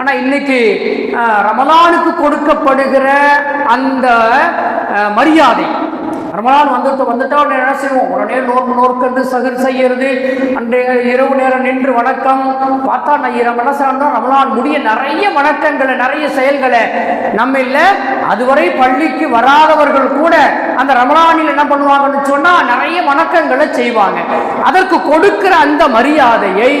ஆனா இன்னைக்கு ரமலானுக்கு கொடுக்கப்படுகிற அந்த மரியாதை ரமலான் வந்துட்டு வந்துட்டா உடனே என்ன செய்வோம் உடனே நோன்பு நோக்கிறது சகர் செய்யறது. அன்றைய இரவு நேரம் நின்று வணக்கம். பார்த்தா நான் இரவு என்ன செய்யணும் ரமலான் முடிய நிறைய வணக்கங்களை நிறைய செயல்களை நம்ம இல்லை அதுவரை பள்ளிக்கு வராதவர்கள் கூட அந்த ரமலானில் என்ன பண்ணுவாங்கன்னு சொன்னால் நிறைய வணக்கங்களை செய்வாங்க. அதற்கு கொடுக்கிற அந்த மரியாதையை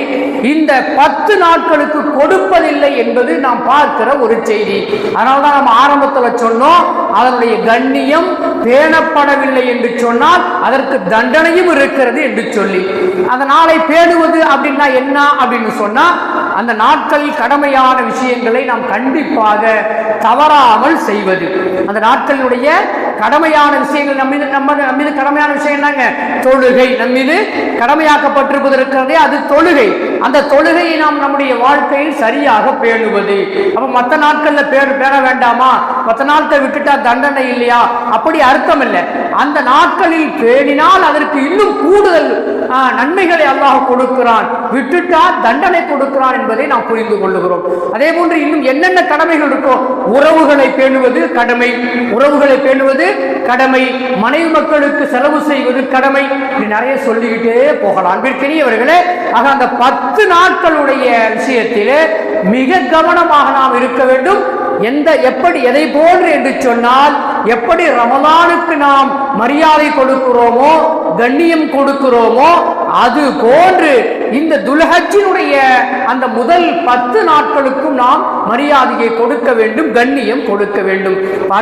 இந்த பத்து நாட்களுக்கு கொடுப்பதில்லை என்பது நாம் பார்க்கிற ஒரு செய்தி. அதனால்தான் நம்ம ஆரம்பத்தில் சொன்னோம் அதனுடைய கண்ணியம் பேணப்படவில்லை என்று சொன்னால் அதற்கு தண்டனையும் இருக்கிறது என்று சொல்லி அந்த நாளை பேணுவது அப்படின்னா என்ன அப்படின்னு சொன்னா அந்த நாட்களில் கடமையான விஷயங்களை நாம் கண்டிப்பாக தவறாமல் செய்வது. அந்த நாட்களினுடைய கடமையான விஷயங்கள் நம்ம நம்ம நம்மீது கடமையான விஷயம் என்னங்க? தொழுகை. நம்ம மீது கடமையாக்கப்பட்டிருப்பது இருக்கிறதே அது தொழுகை. அந்த தொழுகையை நாம் நம்முடைய வாழ்க்கையில் சரியாக பேணுவது. அப்ப மற்ற நாட்களில் பேர் பேண வேண்டாமா? மற்ற நாட்கள் விட்டுட்டா தண்டனை இல்லையா? அப்படி அர்த்தம் இல்லை. அந்த நாட்களில் பேணினால் அதற்கு இன்னும் கூடுதல் நன்மைகளை அல்லாஹ் கொடுக்கிறான். விட்டுட்டா தண்டனை கொடுக்கிறான் என்பதை நாம் புரிந்து கொள்ளுகிறோம். அதே போன்று இன்னும் என்னென்ன கடமைகள் இருக்கோ உறவுகளை பேணுவது கடமை. உறவுகளை பேணுவது கடமை. மனைவி மக்களுக்கு செலவு செய்வது கடமை. நிறைய சொல்லிக்கிட்டே போகலாம். அன்பிற்கினியவர்களே ஆக அந்த பத்து நாட்களுடைய விஷயத்திலே மிக கவனமாக நாம் இருக்க வேண்டும். எந்த எப்படி எதை போன்று என்று சொன்னால் எப்படி ரமலானுக்கு நாம் மரியாதை கொடுக்கிறோமோ கண்ணியம் கொடுக்கிறோமோ அது போன்று இந்த துல்ஹஜ்ஜினுடைய அந்த முதல் பத்து நாட்களுக்கும் நாம் மரியாதையை கொடுக்க வேண்டும் கண்ணியம் கொடுக்க வேண்டும்.